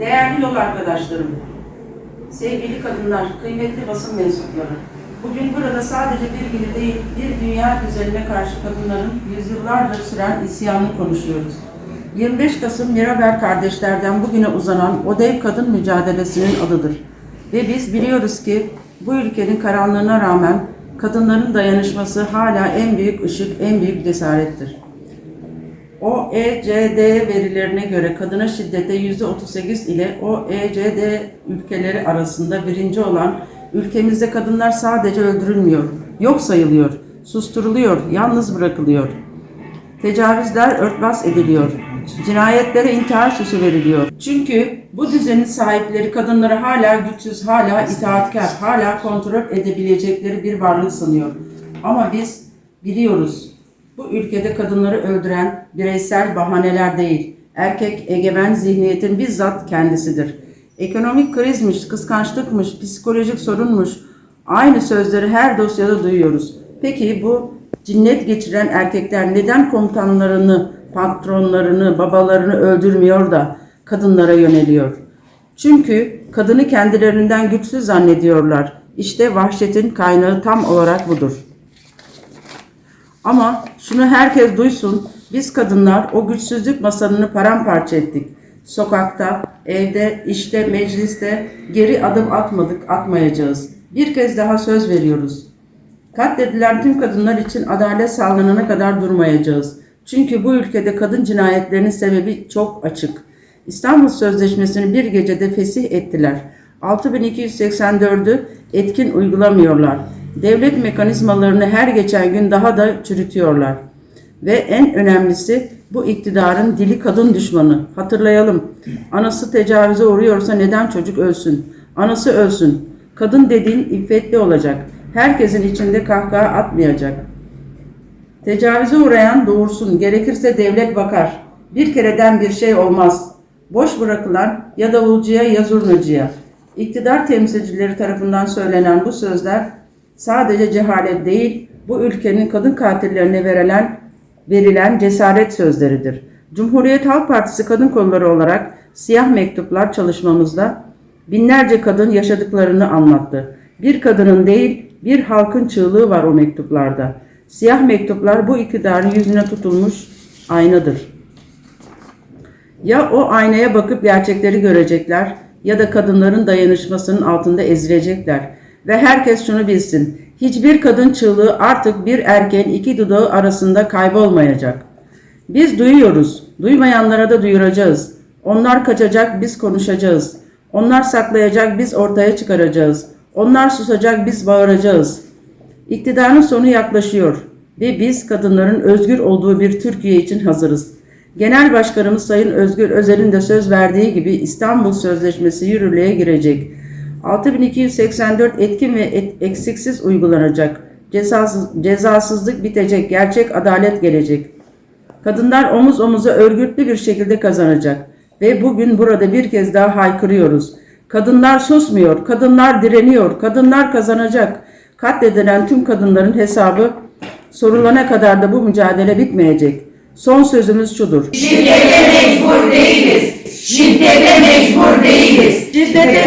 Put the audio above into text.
Değerli yol arkadaşlarım, sevgili kadınlar, kıymetli basın mensupları, bugün burada sadece bir günü değil, bir dünya güzeline karşı kadınların yüzyıllardır süren isyanını konuşuyoruz. 25 Kasım Mirabel kardeşlerden bugüne uzanan o dev kadın mücadelesinin adıdır. Ve biz biliyoruz ki bu ülkenin karanlığına rağmen kadınların dayanışması hala en büyük ışık, en büyük cesarettir. OECD verilerine göre kadına şiddete %38 ile OECD ülkeleri arasında birinci olan ülkemizde kadınlar sadece öldürülmüyor, yok sayılıyor, susturuluyor, yalnız bırakılıyor. Tecavüzler örtbas ediliyor. Cinayetlere intihar süsü veriliyor. Çünkü bu düzenin sahipleri kadınları hala güçsüz, hala itaatkar, hala kontrol edebilecekleri bir varlık sanıyor. Ama biz biliyoruz bu ülkede kadınları öldüren bireysel bahaneler değil, erkek egemen zihniyetin bizzat kendisidir. Ekonomik krizmiş, kıskançlıkmış, psikolojik sorunmuş, aynı sözleri her dosyada duyuyoruz. Peki bu cinnet geçiren erkekler neden komutanlarını, patronlarını, babalarını öldürmüyor da kadınlara yöneliyor? Çünkü kadını kendilerinden güçsüz zannediyorlar. İşte vahşetin kaynağı tam olarak budur. Ama şunu herkes duysun, biz kadınlar o güçsüzlük masalını paramparça ettik. Sokakta, evde, işte, mecliste geri adım atmadık, atmayacağız. Bir kez daha söz veriyoruz. Katledilen tüm kadınlar için adalet sağlanana kadar durmayacağız. Çünkü bu ülkede kadın cinayetlerinin sebebi çok açık. İstanbul Sözleşmesi'ni bir gecede fesih ettiler. 6284'ü etkin uygulamıyorlar. Devlet mekanizmalarını her geçen gün daha da çürütüyorlar. Ve en önemlisi bu iktidarın dili kadın düşmanı. Hatırlayalım. Anası tecavüze uğruyorsa neden çocuk ölsün? Anası ölsün. Kadın dediğin iffetli olacak. Herkesin içinde kahkaha atmayacak. Tecavüze uğrayan doğursun. Gerekirse devlet bakar. Bir kereden bir şey olmaz. Boş bırakılan ya davulcuya ya zurnacıya. İktidar temsilcileri tarafından söylenen bu sözler sadece cehalet değil, bu ülkenin kadın katillerine verilen verilen cesaret sözleridir. Cumhuriyet Halk Partisi kadın kolları olarak siyah mektuplar çalışmamızda binlerce kadın yaşadıklarını anlattı. Bir kadının değil, bir halkın çığlığı var o mektuplarda. Siyah mektuplar bu iktidarın yüzüne tutulmuş aynadır. Ya o aynaya bakıp gerçekleri görecekler ya da kadınların dayanışmasının altında ezilecekler. Ve herkes şunu bilsin. Hiçbir kadın çığlığı artık bir erkeğin iki dudağı arasında kaybolmayacak. Biz duyuyoruz. Duymayanlara da duyuracağız. Onlar kaçacak, biz konuşacağız. Onlar saklayacak, biz ortaya çıkaracağız. Onlar susacak, biz bağıracağız. İktidarın sonu yaklaşıyor ve biz kadınların özgür olduğu bir Türkiye için hazırız. Genel Başkanımız Sayın Özgür Özel'in de söz verdiği gibi İstanbul Sözleşmesi yürürlüğe girecek. 6284 etkin ve et- eksiksiz uygulanacak. Cezasız, cezasızlık bitecek, gerçek adalet gelecek. Kadınlar omuz omuza örgütlü bir şekilde kazanacak. Ve bugün burada bir kez daha haykırıyoruz. Kadınlar susmuyor, kadınlar direniyor, kadınlar kazanacak. Katledilen tüm kadınların hesabı sorulana kadar da bu mücadele bitmeyecek. Son sözümüz şudur. Şiddete mecbur değiliz. Şiddete mecbur değiliz. Şiddete